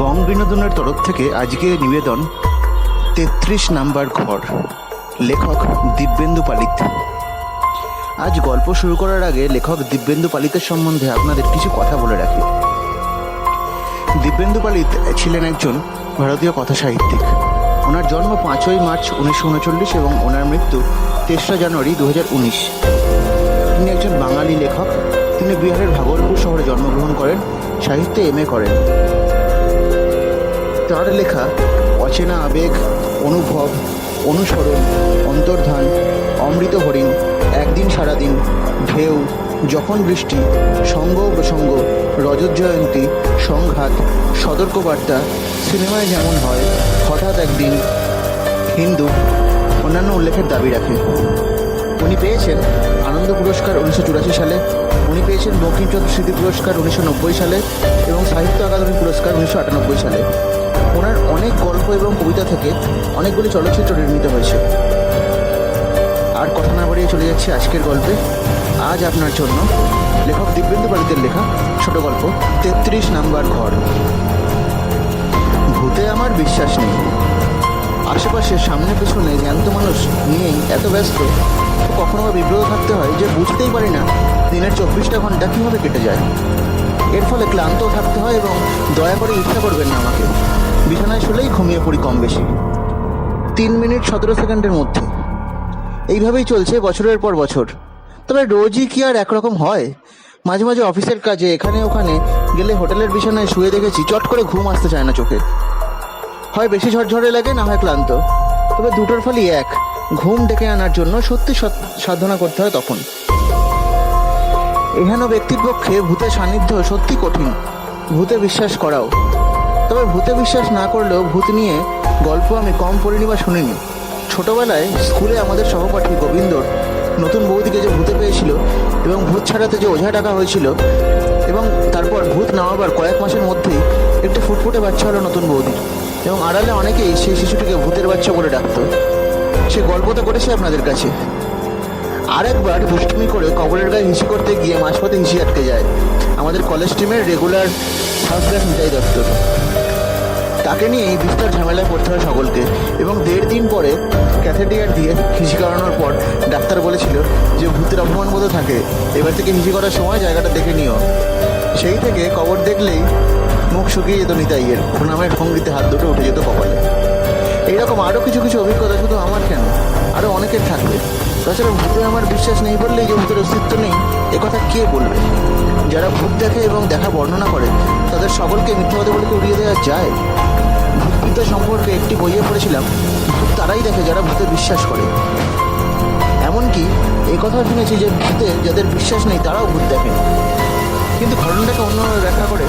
বং বিনোদনের তরফ থেকে আজকে নিবেদন তেত্রিশ নাম্বার ঘর। লেখক দিব্যেন্দু পালিত। আজ গল্প শুরু করার আগে লেখক দিব্যেন্দু পালিতের সম্বন্ধে আপনাদের কিছু কথা বলে রাখি। দিব্যেন্দু পালিত ছিলেন একজন ভারতীয় কথা সাহিত্যিক। ওনার জন্ম পাঁচই মার্চ উনিশশো উনচল্লিশ এবং ওনার মৃত্যু তেসরা জানুয়ারি দু হাজার উনিশ। তিনি একজন বাঙালি লেখক। তিনি বিহারের ভাগলপুর শহরে জন্মগ্রহণ করেন, সাহিত্যে এম এ করেন। তার লেখা, অচেনা আবেগ, অনুভব, অনুসরণ, অন্তর্ধান, অমৃত হরিণ, একদিন সারাদিন, ঢেউ, যখন বৃষ্টি, সঙ্গ প্রসঙ্গ রজত জয়ন্তী সংঘাত, সতর্কবার্তা, সিনেমায় যেমন হয়, হঠাৎ একদিন হিন্দু অন্যান্য উল্লেখের দাবি রাখে। উনি পেয়েছেন আনন্দ পুরস্কার উনিশশো চুরাশি সালে, উনি পেয়েছেন বঙ্কিমচন্দ্র স্মৃতি পুরস্কার উনিশশো নব্বই সালে এবং সাহিত্য আকাদেমি পুরস্কার উনিশশো আটানব্বই সালে। ওনার অনেক গল্প এবং কবিতা থেকে অনেকগুলি চলচ্চিত্র নির্মিত হয়েছে। আর কথা না বাড়িয়ে চলে যাচ্ছি আজকের গল্পে। আজ আপনার জন্য লেখক দিব্যেন্দু পালিতের লেখা ছোট গল্প, তেত্রিশ নাম্বার ঘর। ভূতে আমার বিশ্বাস নেই। আশেপাশে সামনে পেছনে জ্যান্ত মানুষ নিয়েই এত ব্যস্ত কখনো বা বিব্রত থাকতে হয় যে বুঝতেই পারি না দিনের চব্বিশটা ঘণ্টা কীভাবে কেটে যায়। এর ফলে ক্লান্ত থাকতে হয় এবং দয়া করে ইচ্ছা করবেন না আমাকে। বিছানায় শুলেই ঘুমিয়ে পড়ি কম বেশি। তিন মিনিট সতেরো সেকেন্ডের মধ্যে। এইভাবেই চলছে বছরের পর বছর। তবে রোজই কি আর একরকম হয়? মাঝে মাঝে অফিসের কাজে এখানে ওখানে গেলে হোটেলের বিছানায় শুয়ে দেখেছি চট করে ঘুম আসতে চায় না চোখে। হয় বেশি ঝরঝরে লাগে, না হয় ক্লান্ত। তবে দুটোর ফলই এক। ঘুম ডেকে আনার জন্য সত্যি সাধনা করতে হয় তখন। এহেন ব্যক্তির পক্ষে ভূতের সান্নিধ্য সত্যি কঠিন। ভূতে বিশ্বাস করাও। তবে ভূতে বিশ্বাস না করলেও ভূত নিয়ে গল্প আমি কম পড়িনি বা শুনিনি। ছোটবেলায় স্কুলে আমাদের সহপাঠী গোবিন্দর নতুন বৌদিকে যে ভূতে পেয়েছিল এবং ভূত ছাড়াতে যে ওঝা ডাকা হয়েছিল এবং তারপর ভূত নামাবার কয়েক মাসের মধ্যেই একটি ফুটফুটে বাচ্চা হলো নতুন বৌদির এবং আড়ালে অনেকেই সেই শিশুটিকে ভূতের বাচ্চা বলে ডাকতো। সে গল্প তো করেছে আপনাদের কাছে। আরেকবার দুষ্টুমি করে কবরের গায়ে হিসি করতে গিয়ে মাঝপথে হিসি আটকে যায়। আমাদের কলেজ টিমের রেগুলার ফার্স্ট ক্লাস নিতাই দত্তর তাকে নিয়েই বিস্তর ঝামেলায় পড়তে হয় সকলকে এবং দেড় দিন পরে ক্যাথেডিয়ার দিয়ে হিসি করানোর পর ডাক্তার বলেছিল যে ভূতের অপমান মতো থাকে। এবার থেকে হিসি করার সময় জায়গাটা দেখে নিও। সেই থেকে কবর দেখলেই মুখ শুকিয়ে যেত নিতাইয়ের প্রণামের ভঙ্গিতে হাত দুটো উঠে যেত কপালে। এইরকম আরও কিছু কিছু অভিজ্ঞতা শুধু আমার কেন? আরও অনেকের থাকবে। তাছাড়া ভূতে আমার বিশ্বাস নেই বললেই যে ভূতের অস্তিত্ব নেই, এ কথা কে বলবে? যারা ভূত দেখে এবং দেখা বর্ণনা করে, তাদের সকলকে মিথ্যাবাদী বলে উড়িয়ে দেওয়া যায়? ভূতবিদ্যা সম্পর্কে একটি বইয়ে পড়েছিলাম ভূত তারাই দেখে যারা ভূতে বিশ্বাস করে। এমনকি কথা শুনেছি যে ভূতে যাদের বিশ্বাস নেই, তারাও ভূত দেখে। কিন্তু ঘটনাটাকে অন্যভাবে ব্যাখ্যা করে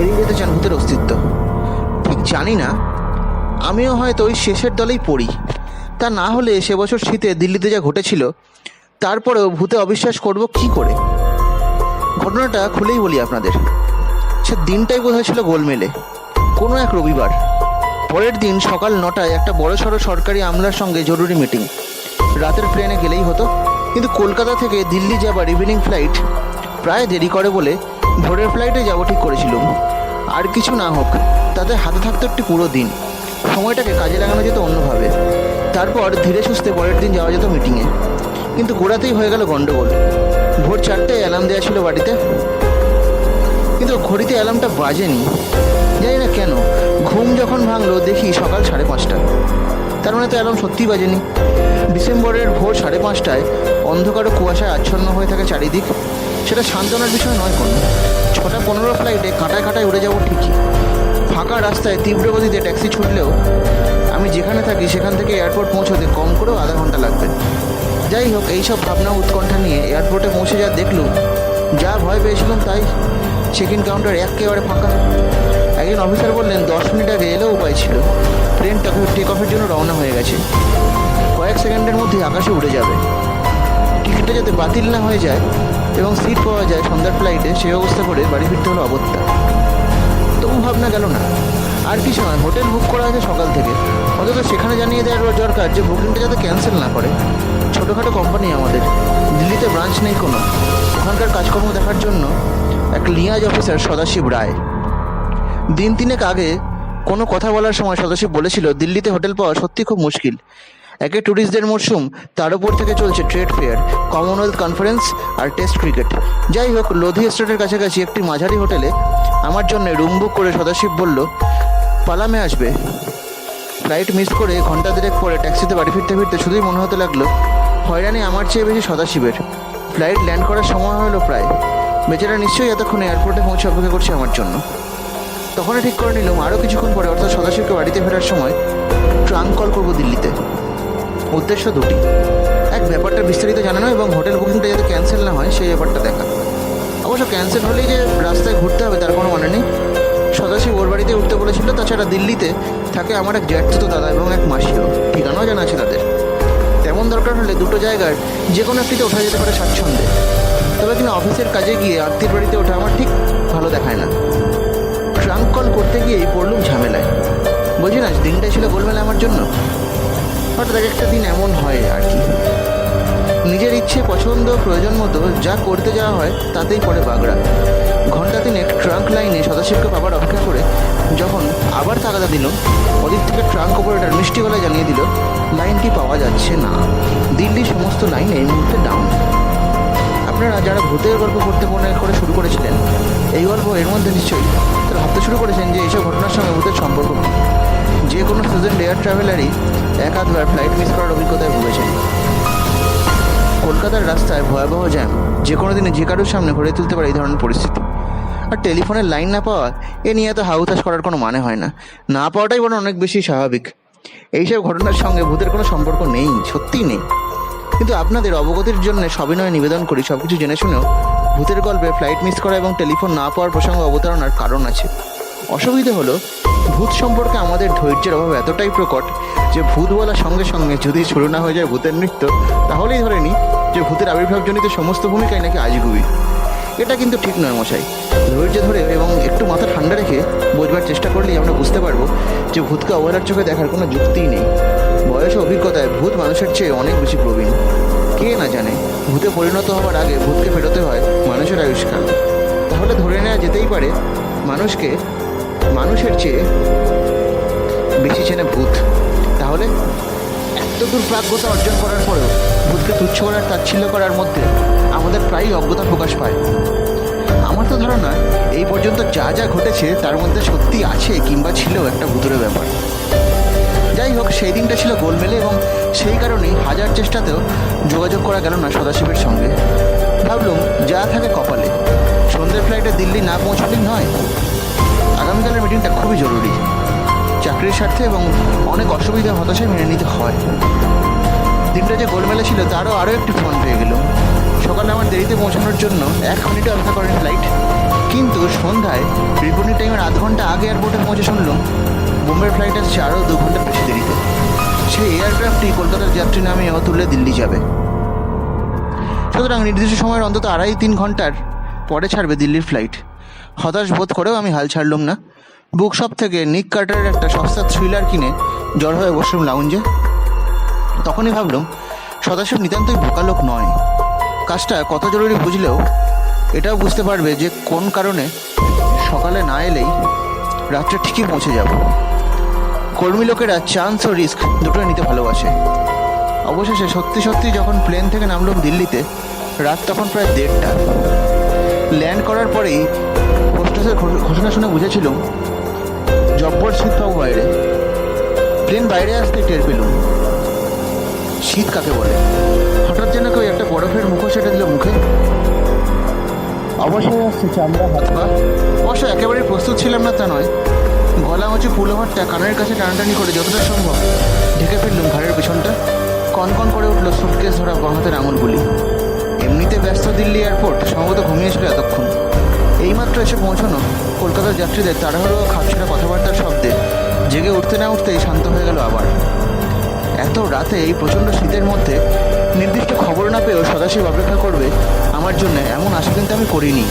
এড়িয়ে যেতে চান ভূতের অস্তিত্ব। ঠিক জানি না আমিও হয়তো ওই শেষের দলেই পড়ি। তা না হলে সে বছর শীতে দিল্লিতে যা ঘটেছিল, তারপরেও ভূতে অবিশ্বাস করব কি করে? ঘটনাটা খুলেই বলি আপনাদের। সে দিনটাই বোধ ছিল গোলমেলে। কোনো এক রবিবার। পরের দিন সকাল নটায় একটা বড় সড়ো সরকারি আমলার সঙ্গে জরুরি মিটিং। রাতের প্লেনে গেলেই হতো। কিন্তু কলকাতা থেকে দিল্লি যাবার ইভিনিং ফ্লাইট প্রায় দেরি করে বলে ভোরের ফ্লাইটে যাব ঠিক করেছিলাম। আর কিছু না হোক, তাতে হাতে থাকতো একটি পুরো দিন। সময়টাকে কাজে লাগানো যেত অন্যভাবে। তারপর ধীরে সুস্থে পরের দিন যাওয়া যেত মিটিংয়ে কিন্তু গোড়াতেই হয়ে গেল গন্ডগোল ভোর চারটায় অ্যালার্ম দেওয়া ছিল বাড়িতে। কিন্তু ঘড়িতে অ্যালার্মটা বাজেনি। জানি না কেন, ঘুম যখন ভাঙলো, দেখি সকাল সাড়ে পাঁচটা। তার মানে তো অ্যালার্ম সত্যিই বাজেনি। ডিসেম্বরের ভোর সাড়ে পাঁচটায় অন্ধকার ও কুয়াশায় আচ্ছন্ন হয়ে থাকে চারিদিক। সেটা সান্ত্বনার বিষয় নয় কোনো। ছটা পনেরো ফ্লাইটে কাঁটায় কাঁটায় উড়ে যাব ঠিকই। ফাঁকা রাস্তায় তীব্র গতিতে ট্যাক্সি ছুটলেও আমি যেখানে থাকি সেখান থেকে এয়ারপোর্ট পৌঁছতে কম করেও আধা ঘণ্টা লাগবে। যাই হোক, এইসব ভাবনা উৎকণ্ঠা নিয়ে এয়ারপোর্টে পৌঁছে যা দেখলুম। যা ভয় পেয়েছিলাম তাই চেক ইন কাউন্টার একেবারে ফাঁকা। একজন অফিসার বললেন, দশ মিনিট আগে এলেও উপায় ছিল। প্লেন টেক অফের জন্য রওনা হয়ে গেছে। কয়েক সেকেন্ডের মধ্যে আকাশে উড়ে যাবে। টিকিটটা যাতে বাতিল না হয়ে যায় এবং সিট পাওয়া যায় সন্ধ্যার ফ্লাইটে সে ব্যবস্থা করে বাড়ি ফিরতে হলো তবু ভাবনা গেল না। আর কিছু নয় হোটেল বুক করা আছে সকাল থেকে। অন্তত সেখানে জানিয়ে দেওয়ার দরকার যে বুকিংটা যাতে ক্যান্সেল না করে। ছোটোখাটো কোম্পানি আমাদের। দিল্লিতে ব্রাঞ্চ নেই কোনো। ওখানকার কাজকর্ম দেখার জন্য এক লিয়াজ অফিসার সদাশিব রায়। দিন তিনেক আগে কোনো কথা বলার সময় সদস্য বলেছিল, দিল্লিতে হোটেল পাওয়া সত্যি খুব মুশকিল। একে ট্যুরিস্টদের মরশুম, তার উপর থেকে চলছে ট্রেড ফেয়ার কমনওয়েলথ কনফারেন্স আর টেস্ট ক্রিকেট যাই হোক, লোধি স্টেটের কাছাকাছি একটি মাঝারি হোটেলে আমার জন্য রুম বুক করে সদাশিব বলল, পালামে আসবে। ফ্লাইট মিস করে ঘণ্টা দেড়েক পরে ট্যাক্সিতে বাড়ি ফিরতে ফিরতে শুধুই মনে হতে লাগল, হয়রানি আমার চেয়ে বেশি সদাশিবের। ফ্লাইট ল্যান্ড করার সময় হলো প্রায়। বেচারা নিশ্চয়ই এতক্ষণ এয়ারপোর্টে পৌঁছে অপেক্ষা করছে আমার জন্য। তখনই ঠিক করে নিলাম আরও কিছুক্ষণ পরে অর্থাৎ সদাশিবকে বাড়িতে ফেরার সময় ট্রাঙ্ক কল করব দিল্লিতে। উদ্দেশ্য দুটি। এক, ব্যাপারটা বিস্তারিত জানানো এবং হোটেল বুকিংটা যাতে ক্যান্সেল না হয়, সেই ব্যাপারটা দেখা। অবশ্য ক্যান্সেল হলেই যে রাস্তায় ঘুরতে হবে, তার কোনো মানে নেই। সদাশিব ওর বাড়িতে উঠতে বলেছিল, তাছাড়া দিল্লিতে থাকে আমার এক জ্যাঠতো দাদা এবং এক মাসিও। ঠিকানাও জানা আছে তাদের। তেমন দরকার হলে দুটো জায়গার যে কোনো একটিতে ওঠা যেতে পারে স্বাচ্ছন্দ্যে। তবে কিনা অফিসের কাজে গিয়ে আত্মীয় বাড়িতে ওঠা আমার ঠিক ভালো দেখায় না। ট্রাঙ্ক কল করতে গিয়েই পড়লুম ঝামেলায়। বলছি না দিনটাই ছিল গোলমেলা আমার জন্য। হঠাৎ এক একটা দিন এমন হয় আর কি। নিজের ইচ্ছে, পছন্দ, প্রয়োজন মতো যা করতে যাওয়া হয়, তাতেই পড়ে বাগড়া। ঘণ্টা তিনেক ট্রাঙ্ক লাইনে সদাশিবকে পাবার অপেক্ষা করে যখন আবার তাগাদা দিল, ওদিক থেকে ট্রাঙ্ক অপারেটর মিষ্টি গলায় জানিয়ে দিল, লাইনটি পাওয়া যাচ্ছে না। দিল্লির সমস্ত লাইন এই মুহূর্তে ডাউন আপনারা যারা ভূতের গল্প করতে মনে করে শুরু করেছিলেন, এই গল্প এর মধ্যে নিশ্চয়ই তারা ভাবতে শুরু করেছেন যে এইসব ঘটনার সঙ্গে ভূতের সম্পর্ক যে কোনো সিজন এয়ার ট্রাভেলারই এক আধবার ফ্লাইট মিস করার অভিজ্ঞতায় ভুগেছেন। কলকাতার রাস্তায় ভয়াবহ জ্যাম, যে কোনো দিনে যে কারোর সামনে ঘুরে তুলতে পারে এই ধরনের পরিস্থিতি। আর টেলিফোনের লাইন না পাওয়া, এ নিয়ে এত হাউতাস করার কোনো মানে হয় না। না পাওয়াটাই বরং অনেক বেশি স্বাভাবিক। এইসব ঘটনার সঙ্গে ভূতের কোনো সম্পর্ক নেই, সত্যিই নেই। কিন্তু আপনাদের অবগতির জন্য সবিনয় নিবেদন করি সব কিছু জেনে শুনেও ভূতের গল্পে ফ্লাইট মিস করা এবং টেলিফোন না পাওয়ার প্রসঙ্গ অবতারণার কারণ আছে। অসুবিধে হলো, ভূত সম্পর্কে আমাদের ধৈর্যের অভাব এতটাই প্রকট যে ভূত বলার সঙ্গে সঙ্গে যদি শুরু না হয়ে যায় ভূতের নৃত্য তাহলেই ধরে নিই যে ভূতের আবির্ভাবজনিত সমস্ত ভূমিকাই নাকি আজগুবি এটা কিন্তু ঠিক নয় মশাই। ধৈর্য ধরে এবং একটু মাথা ঠান্ডা রেখে বোঝবার চেষ্টা করলেই আমরা বুঝতে পারব যে ভূতকে অবহেলার চোখে দেখার কোনো যুক্তিই নেই। বয়স অভিজ্ঞতায় ভূত মানুষের চেয়ে অনেক বেশি প্রবীণ। কে না জানে, ভূতে পরিণত হওয়ার আগে ভূতকে ফেরোতে হয় মানুষের আয়ুষ্কাল তাহলে ধরে নেওয়া যেতেই পারে, মানুষকে, মানুষের চেয়ে বেশি চেনে ভূত। তাহলে এত দূর প্রাজ্ঞতা অর্জন করার পরেও ভূতকে তুচ্ছ করার তাচ্ছিল্য করার মধ্যে আমাদের প্রায়ই অজ্ঞতা প্রকাশ পায়। আমার তো ধারণা এই পর্যন্ত যা যা ঘটেছে তার মধ্যে সত্যি আছে কিংবা ছিল একটা ভূতুরে ব্যাপার। যাই হোক, সেই দিনটা ছিল গোলমেলে এবং সেই কারণেই হাজার চেষ্টাতেও যোগাযোগ করা গেল না সদাশিবের সঙ্গে। ভাবলুম, যা থাকে কপালে। সন্ধ্যের ফ্লাইটে দিল্লি না পৌঁছালেই নয়। আগামীকালের মিটিংটা খুবই জরুরি। চাকরির স্বার্থে এবং অনেক অসুবিধা হতাশায় মেনে নিতে হয়। দিনটা যে গোলমেলে ছিল, তারও আরও একটি ফোন পেয়ে গেল সকালে আমার দেরিতে পৌঁছানোর জন্য এক মিনিটে অপেক্ষা করেন ফ্লাইট কিন্তু সন্ধ্যায় রিপোর্টিং টাইমের আধ ঘণ্টা আগে এয়ারপোর্টে পৌঁছে শুনলাম, বোম্বের ফ্লাইট আসছে আরও দু ঘণ্টা বেশি দেরিতে। সেই এয়ারক্রাফটটি কলকাতার যাত্রী নামে তুলে দিল্লি যাবে। সুতরাং নির্দিষ্ট সময়ের অন্তত আড়াই তিন ঘণ্টার পরে ছাড়বে দিল্লির ফ্লাইট হতাশ বোধ করেও আমি হাল ছাড়লাম না। বুকশপ থেকে নিক কার্টারের একটা সস্তা থ্রিলার কিনে জ্বর হয়ে বসলাম লাউঞ্জে তখনই ভাবলাম, সদাশিব নিতান্তই বোকা লোক নয়। কাজটা কত জরুরি বুঝলেও এটাও বুঝতে পারবে যে কোন কারণে সকালে না এলেই রাত্রে ঠিকই পৌঁছে যাব। কর্মী লোকেরা চান্স ও রিস্ক দুটোই নিতে ভালোবাসে। অবশেষে সত্যি সত্যি যখন প্লেন থেকে নামলাম দিল্লিতে, রাত তখন প্রায় দেড়টা। ল্যান্ড করার পরেই হোস্টেসের ঘোষণা শুনে বুঝেছিলাম, জব্বর পাবো বাইরে। প্লেন বাইরে আসতে টের পেলুম। শীত কাকে বলে? হঠাৎ যেন কেউ একটা বরফের মুখোশ এনে দিল মুখে। অবশ্যই আসছে চামড়া হাত পা। অবশ্য একেবারেই প্রস্তুত ছিলাম না তা নয়। গলা উঁচু পুলোহারটা কানের কাছে টানাটানি করে যতটা সম্ভব ঢেকে ফেললুম ঘাড়ের পেছনটা। কনকন করে উঠল সুটকেস ধরা বাঁ হাতের আঙুলগুলি। এমনিতে ব্যস্ত দিল্লি এয়ারপোর্ট সম্ভবত ঘুমিয়েছিল এতক্ষণ। এইমাত্র এসে পৌঁছানো কলকাতার যাত্রীদের তাড়াহুড়ো খাপছাড়া কথাবার্তার শব্দে জেগে উঠতে না উঠতেই শান্ত হয়ে গেল আবার। এত রাতে এই প্রচণ্ড শীতের মধ্যে নির্দিষ্ট খবর না পেয়েও সদাশিব অপেক্ষা করবে, আমার জন্য এমন আশা কিন্তু আমি করিনি।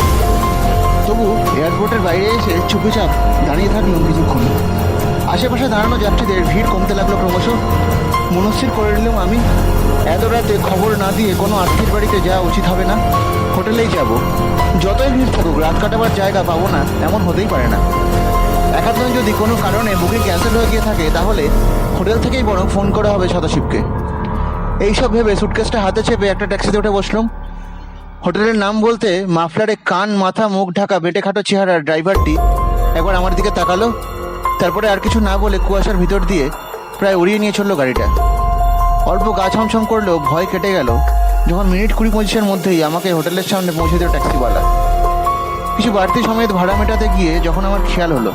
তবু এয়ারপোর্টের বাইরে এসে চুপিচাপ দাঁড়িয়ে থাকলাম কিছুক্ষণ। আশেপাশে দাঁড়ানো যাত্রীদের ভিড় কমতে লাগল ক্রমশ। মনস্থির করে নিলাম আমি, এত রাতে খবর না দিয়ে কোনো আত্মীয় বাড়িতে যাওয়া উচিত হবে না? হোটেলেই যাব। যতই ভিড় থাকুক, রাত কাটাবার জায়গা পাবো না, এমন হতেই পারে না। যদি কোনো কারণে বুকিং ক্যান্সেল হয়ে গিয়ে থাকে, তাহলে হোটেল থেকেই বরং ফোন করা হবে সদাশিবকে। এইসব ভেবে সুটকেসটা হাতে চেপে একটা ট্যাক্সিতে উঠে বসলাম। হোটেলের নাম বলতে মাফলারে কান, মাথা, মুখ ঢাকা বেটে খাটো চেহারার ড্রাইভারটি একবার আমার দিকে তাকালো। তারপরে আর কিছু না বলে কুয়াশার ভিতর দিয়ে প্রায় উড়িয়ে নিয়ে চলল গাড়িটা। অল্প গা ছমছম করলেও ভয় কেটে গেল যখন মিনিট কুড়ি পঁচিশের মধ্যেই আমাকে হোটেলের সামনে পৌঁছে দিল ট্যাক্সিওয়ালা। কিছু বাড়তি সময়ের ভাড়া মেটাতে গিয়ে যখন আমার খেয়াল হলো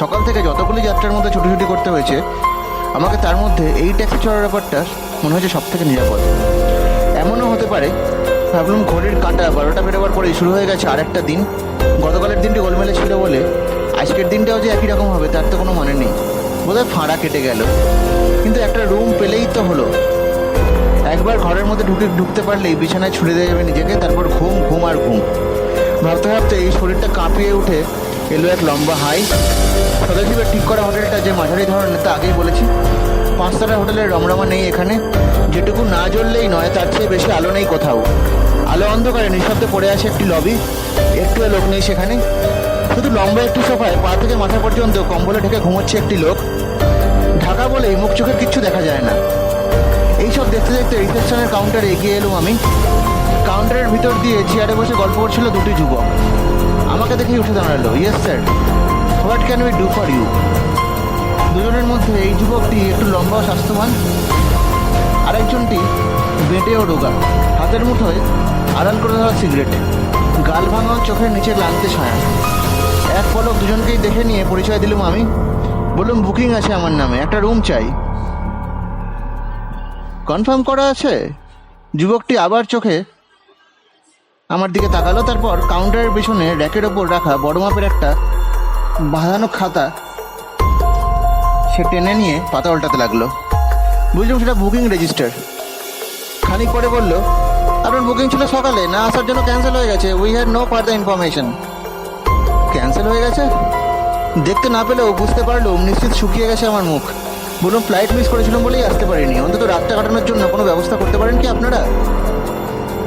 সকাল থেকে যতগুলি যাত্রার মধ্যে ছুটোছুটি করতে হয়েছে, আমাকে তার মধ্যে এই ট্যাক্সি চড়ার ব্যাপারটা মনে হয়েছে সব থেকে নিরাপদ। এমনও হতে পারে, ভাবলাম ঘড়ির কাঁটা বারোটা বেরোবার পরেই শুরু হয়ে গেছে আরেকটা দিন। গতকালের দিনটি গোলমেলে ছিল বলে, আজকের দিনটাও যে একই রকম হবে, তার তো কোনো মানে নেই। বোধহয় ফাঁড়া কেটে গেল। কিন্তু একটা রুম পেলেই তো হলো। একবার ঘরের মধ্যে ঢুকে ঢুকতে পারলেই বিছানায় ছুড়ে দেওয়া যাবে নিজেকে, তারপর ঘুম ঘুম আর ঘুম। ভাবতে ভাবতে এই শরীরটা কাঁপিয়ে উঠে এলো এক লম্বা হাই সদাশিবের ঠিক করা হোটেলটা যে মাঝারি ধরনের, তা আগেই বলেছি। পাঁচতারা হোটেলের রমরমা নেই এখানে। যেটুকু না জ্বললেই নয়, তার চেয়ে বেশি আলো নেই কোথাও। আলো অন্ধকারে নিঃশব্দে পড়ে আছে একটি লবি একটু লোক নেই সেখানে। শুধু লম্বা একটি সোফায়, পা থেকে মাথা পর্যন্ত কম্বলে ঢেকে ঘুমোচ্ছে একটি লোক। ঢাকা বলেই মুখ চোখের কিচ্ছু দেখা যায় না। এইসব দেখতে দেখতে রিসেপশনের কাউন্টারে এগিয়ে এলুম আমি। কাউন্টারের ভিতর দিয়ে চেয়ারে বসে গল্প করছিল দুটি যুবক। আমাকে দেখেই উঠে দাঁড়াল। Yes sir what can we do for you দুজনের মধ্যে এই যুবকটি একটু লম্বা স্বাস্থ্যবান, আরেকজনটি বেঁটে ও রোগা। হাতের মুঠোয় আড়াল করে ধরা সিগারেট, গাল ভাঙা চোখের নিচে লালতে ছায়া। এক পলক দুজনকেই দেখে নিয়ে পরিচয় দিলাম আমি। বললাম বুকিং আছে আমার নামে, একটা রুম চাই। কনফার্ম করা আছে? যুবকটি আবার চোখে আমার দিকে তাকালো, তারপর কাউন্টারের পিছনে র্যাকের ওপর রাখা বড় মাপের একটা বাঁধানো খাতা সে টেনে নিয়ে পাতা উল্টাতে লাগল। বুঝলাম সেটা বুকিং রেজিস্টার খানিক পরে বলল, আপনার বুকিং ছিল সকালে, না আসার জন্য ক্যান্সেল হয়ে গেছে। We had no further information cancel হয়ে গেছে? দেখতে না পেলেও বুঝতে পারল, নিশ্চিত শুকিয়ে গেছে আমার মুখ। বলুন ফ্লাইট মিস করেছিলাম বলেই আসতে পারিনি। অন্তত রাতটা কাটানোর জন্য কোনো ব্যবস্থা করতে পারেন কি আপনারা?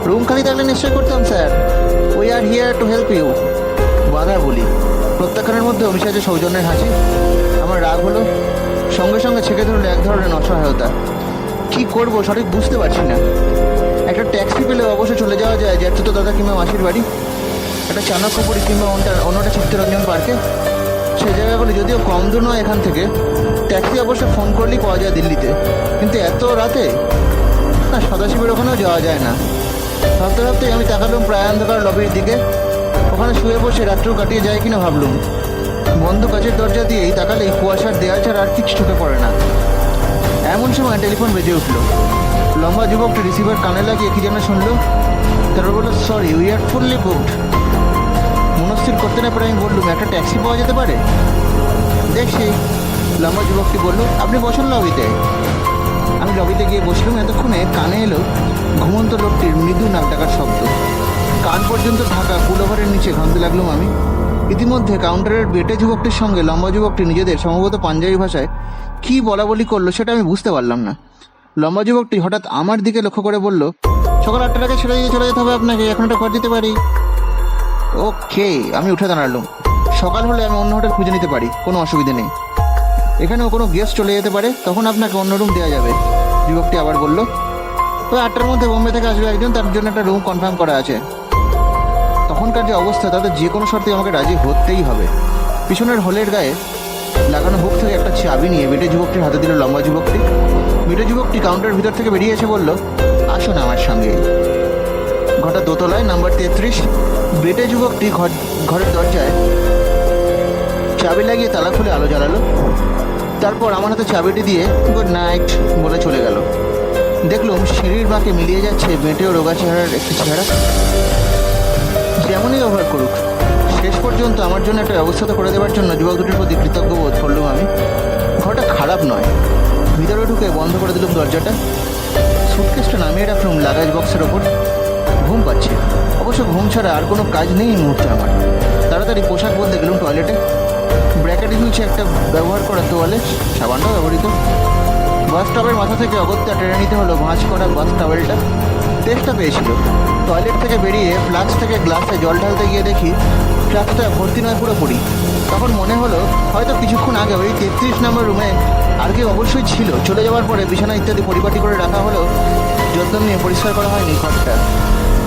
রুম খালি থাকলে নিশ্চয়ই করতাম, sir. We are here to help you বাধা বলি। প্রত্যাখ্যানের মধ্যে অভিষেকে সৌজন্যের হাসি। আমার রাগ হলো, সঙ্গে সঙ্গে ছেঁকে ধরলো এক ধরনের অসহায়তা। কি করব, সঠিক বুঝতে পারছি না। একটা ট্যাক্সি পেলে অবশ্যই চলে যাওয়া যায় জ্যাঠতো দাদা কিংবা মাসির বাড়ি। একটা চাণক্যপুরি কিংবা অন্যটা অন্যটা চিত্তরঞ্জন পার্কে। সেই জায়গাগুলি যদিও কম দূর নয় এখান থেকে, ট্যাক্সি অবশ্য ফোন করলেই পাওয়া যায় দিল্লিতে। কিন্তু এত রাতে? না, সদাশিবের ওখানেও যাওয়া যায় না। ভাবতে ভাবতেই আমি তাকালাম প্রায় অন্ধকার লবির দিকে। ওখানে শুয়ে বসে রাত্রেও কাটিয়ে যায় কিনা ভাবলুম। বন্ধ কাচের দরজা দিয়েই তাকালেই কুয়াশার দেয়াল ছাড়া আর কিছু চোখে পড়ে না। এমন সময় টেলিফোন বেজে উঠল। লম্বা যুবকটি রিসিভার কানে লাগিয়ে কি যেন শুনলো। তারপর বলল sorry we are fully booked মনস্থির করতে না পারে আমি বললুম, একটা ট্যাক্সি পাওয়া যেতে পারে? দেখছি, লম্বা যুবকটি বলল, আপনি বসুন লবিতে। গিয়ে বসলাম, এতক্ষণে কানে এলো ঘুমন্ত লোকটির মৃদু নাক ডাকার শব্দ। কান পর্যন্ত ঢাকা পুলোভারের নিচে ঘামতে লাগলাম আমি। ইতিমধ্যে কাউন্টারের বেটে যুবকটির সঙ্গে লম্বা যুবকটি নিজেদের সম্ভবত পাঞ্জাবি ভাষায় কী বলা বলি করল সেটা আমি বুঝতে পারলাম না। লম্বা যুবকটি হঠাৎ আমার দিকে লক্ষ্য করে বলল, সকাল আটটার আগে ছেড়ে দিয়ে চলে যেতে হবে আপনাকে, এখন একটা ঘর দিতে পারি? ওকে, আমি উঠে দাঁড়ালাম। সকাল হলে আমি অন্য হোটেল খুঁজে নিতে পারি, কোনো অসুবিধে নেই। এখানেও কোনো গেস্ট চলে যেতে পারে, তখন আপনাকে অন্য রুম দেওয়া যাবে। যুবকটি আবার বলল, ওই আটটার মধ্যে বোম্বে থেকে আসবে একজন, তার জন্য একটা রুম কনফার্ম করা আছে। তখনকার যে অবস্থা, তাতে যে কোনো শর্তে আমাকে রাজি হতেই হবে। পিছনের হলের গায়ে লাগানো বুক থেকে একটা চাবি নিয়ে বেটে যুবকটির হাতে দিল লম্বা যুবকটি। বেটে যুবকটি কাউন্টার ভিতর থেকে বেরিয়ে এসে বলল, আসুন আমার সঙ্গে। ঘরটা দোতলায় নাম্বার তেত্রিশ বেটে যুবকটি ঘর ঘরের দরজায় চাবি লাগিয়ে তালা খুলে আলো জ্বালালো। তারপর আমার হাতে চাবিটি দিয়ে গুড নাইট বলে চলে গেল। দেখলুম সিঁড়ির বাঁকে মিলিয়ে যাচ্ছে বেঁটে ও রোগা চেহারার একটি চেহারা। যেমনই ব্যবহার করুক, শেষ পর্যন্ত আমার জন্য একটা ব্যবস্থা করে দেওয়ার জন্য যুবক দুটির প্রতি কৃতজ্ঞ বোধ করলাম আমি। ঘরটা খারাপ নয়। ভিতরে ঢুকে বন্ধ করে দিলাম দরজাটা। সুটকেসটা নামিয়ে রাখলাম লাগাজ বক্সের ওপর। ঘুম পাচ্ছে। অবশ্য ঘুম ছাড়া আর কোনো কাজ নেই এই মুহূর্তে আমার। তাড়াতাড়ি পোশাক বলতে গেলাম টয়লেটে ব্র্যাকেটে ঝুলছে একটা ব্যবহার করা তোয়ালে, সাবানটা ব্যবহৃত। বাস টাবের মাথা থেকে অগত্যা টেনে নিতে হলো ভাঁজ করা বাস টাওয়েলটা টেস্টটা পেয়েছিল। টয়লেট থেকে বেরিয়ে ফ্লাক্স থেকে গ্লাসে জল ঢালতে গিয়ে দেখি ফ্লাক্সটা ভর্তি নয়, পুরোপুরি। তখন মনে হলো, হয়তো কিছুক্ষণ আগে ওই তেত্রিশ নম্বর রুমে আর কেউ অবশ্যই ছিল। চলে যাওয়ার পরে বিছানা ইত্যাদি পরিপাটি করে রাখা হলো, যত্ন নিয়ে পরিষ্কার করা হয়নি ঘরটা।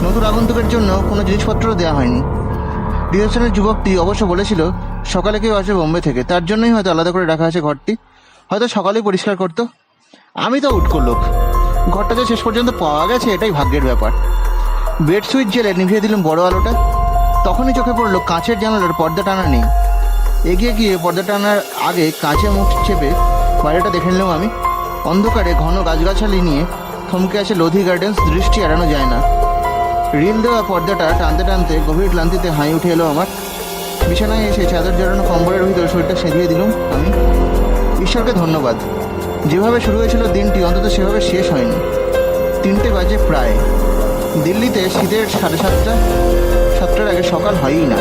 নতুন আগন্তুকের জন্য কোনো জিনিসপত্র দেওয়া হয়নি। রিসেপশনের যুবকটি অবশ্য বলেছিল সকালে কেউ আসে বোম্বে থেকে। তার জন্যই হয়তো আলাদা করে রাখা আছে ঘরটি। হয়তো সকালেই পরিষ্কার করতো। আমি তো উঠকো লোক ঘরটা যে শেষ পর্যন্ত পাওয়া গেছে, এটাই ভাগ্যের ব্যাপার। বেড সুইচ জেলে নিভিয়ে দিলাম বড় আলোটা। তখনই চোখে পড়ল কাঁচের জানালার পর্দা টানা নেই। এগিয়ে গিয়ে পর্দা টানার আগে কাঁচে মুখ চেপে বাইরেটা দেখে নিলাম আমি। অন্ধকারে ঘন গাছগাছালি নিয়ে থমকে আছে লোধি গার্ডেন্স, দৃষ্টি এড়ানো যায় না। রিল দেওয়া পর্দাটা টানতে টানতে গভীর ক্লান্তিতে হাই উঠে এলো আমার। বিছানায় এসে চাদর জড়ানো কম্বলের ভিতরে শরীরটা সেধিয়ে দিলুম আমি। ঈশ্বরকে ধন্যবাদ। যেভাবে শুরু হয়েছিল দিনটি, অন্তত সেভাবে শেষ হয়নি। তিনটে বাজে প্রায়। দিল্লিতে শীতের সাড়ে সাতটা, সাতটার আগে সকাল হয়ই না।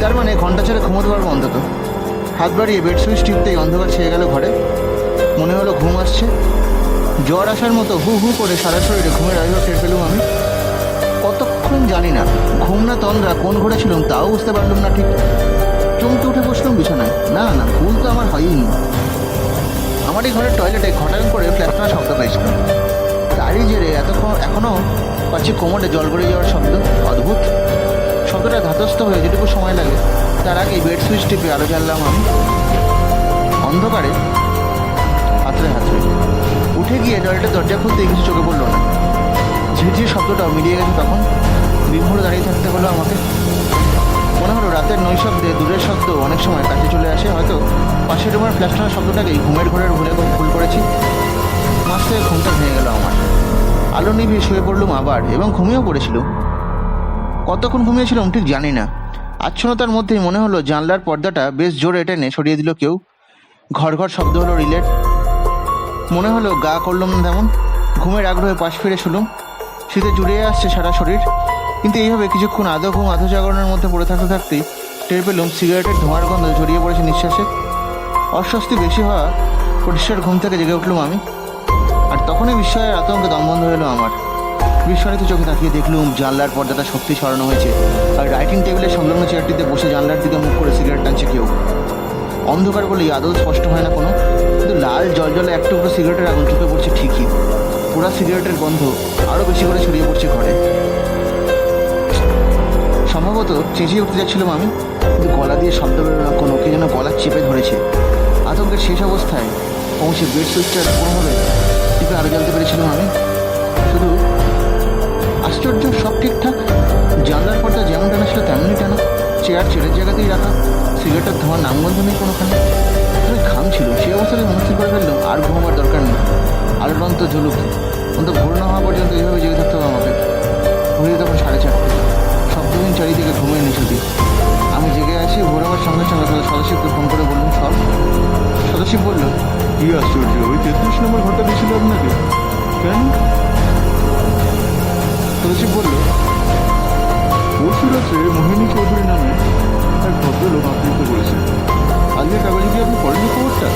তার মানে ঘণ্টা ছেড়ে ঘুমোতে পারব অন্তত। হাত বাড়িয়ে বেড সুইচ টিপতেই অন্ধকার ছেয়ে গেল ঘরে। মনে হলো ঘুম আসছে। জ্বর আসার মতো হু হু করে সারা শরীরে ঘুমের আবির্ভাব টের পেলুম আমি। কতক্ষণ জানি না, ঘুম না তন্দ্রা কোন ঘরে ছিলাম তাও বুঝতে পারলাম না ঠিক। চমকে উঠে বসলাম বিছানায়। না না, ভুল তো আমার হয়ই আমার এই ঘরের টয়লেটে ঘটান করে ফ্ল্যাটনা শব্দ পেয়েছিলাম তারই জেরে এতক্ষণ এখনও পাচ্ছি কোমরে জল গড়ে যাওয়ার শব্দ। অদ্ভুত। শব্দটা ধাতস্থ হয়ে যেটুকু সময় লাগে, তার আগে বেড সুইচ টিপে আলো জ্বাললাম আমি। অন্ধকারে হাতড়ে হাতড়ে উঠে গিয়ে টয়লেটের দরজা খুলতে কিছু চোখে পড়ল না। ঝিরঝির শব্দটাও মিলিয়ে গেছে তখন। বিভোর দাঁড়িয়ে থাকতে হলো আমাকে। মনে হলো রাতের নৈশব্দে দূরের শব্দ অনেক সময় কাছে চলে আসে, হয়তো পাশের রুমের ফ্ল্যাশটার শব্দটাকেই ঘুমের ঘরের ভুলে ভুল করেছি। মাস থেকে ঘুমটা ভেঙে গেল আমার। আলো নিভিয়ে শুয়ে পড়লুম আবার, এবং ঘুমিয়েও পড়েছিল। কতক্ষণ ঘুমিয়েছিলাম ঠিক জানি না। আচ্ছন্নতার মধ্যেই মনে হলো জানলার পর্দাটা বেশ জোরে টেনে সরিয়ে দিল কেউ। ঘর ঘর শব্দ হলো রিলেট মনে হলো গা করলাম না তেমন। ঘুমের আগ্রহে পাশ ফিরে শুলুম। শীতে জুড়িয়ে আসছে সারা শরীর। কিন্তু এইভাবে কিছুক্ষণ আদো ঘুম আধো জাগরণের মধ্যে পড়ে থাকতে থাকতেই টের পেলুম সিগারেটের ধোঁয়ার গন্ধ জড়িয়ে পড়েছে নিঃশ্বাসে। অস্বস্তি বেশি হওয়া পরিষ্কার ঘুম থেকে জেগে উঠলুম আমি। আর তখনই বিস্ময়ের আতঙ্কে দম বন্ধ হলো আমার। বিস্ফোরিত চোখে তাকিয়ে দেখলুম জানলার পর্দাটা সত্যি সরানো হয়েছে আর রাইটিং টেবিলের সংলগ্ন চেয়ারটিতে বসে জানলার দিকে মুখ করে সিগারেট টানছে কেউ। অন্ধকার বলেই আদৌ স্পষ্ট হয় না কোনো, কিন্তু লাল জল জলে এক টুকরো সিগারেটের আগুন চোখে পড়ছে ঠিকই। পুরা সিগারেটের গন্ধ আরও বেশি করে ছড়িয়ে পড়ছে ঘরে। সম্ভবত চেঁচিয়ে উঠতে যাচ্ছিলাম আমি কিন্তু গলা দিয়ে শব্দ বেরোলো না কোনো কে যেন গলা চেপে ধরেছে। আতঙ্কের শেষ অবস্থায় পৌঁছে বেড সুইচটা কোনোভাবে টিপে আরও জ্বালতে পেরেছিলাম আমি শুধু আশ্চর্য সব ঠিকঠাক, জানলার পর্দা যেমন টানা ছিল তেমনই টানা, চেয়ার চেয়ারের জায়গাতেই রাখা, সিগারেটের ধোঁয়ার নামগন্ধ নেই কোনোখানে। তবে ঘাম ছিল সেই অবস্থায় মনস্থির করে ফেললাম আর ঘুমাবার দরকার নেই। আলোর অন্ত ঝুলুক, অন্তত ভোর না হওয়া পর্যন্ত এইভাবে জেগে থাকতে হবে আমাকে। ঘুরিয়ে তখন সাড়ে চারটে। চারিদিকে ঘুমিয়ে নিছুটি আমি জেগে আছি ভোর হওয়ার সঙ্গে সঙ্গে তাদের সদস্যকে ফোন করে বললাম সব। সদস্য বলল কি আশ্চর্য ওই তেত্রিশ নম্বর ঘরটা দিয়েছিল আপনাকে কেন? সদস্য বলল পরশু রাত্রে মোহিনী চৌধুরী নামে এক ভদ্রলোক আবৃত্ত করেছে আজকের কাগজে কি আপনি পড়েননি খবরটা?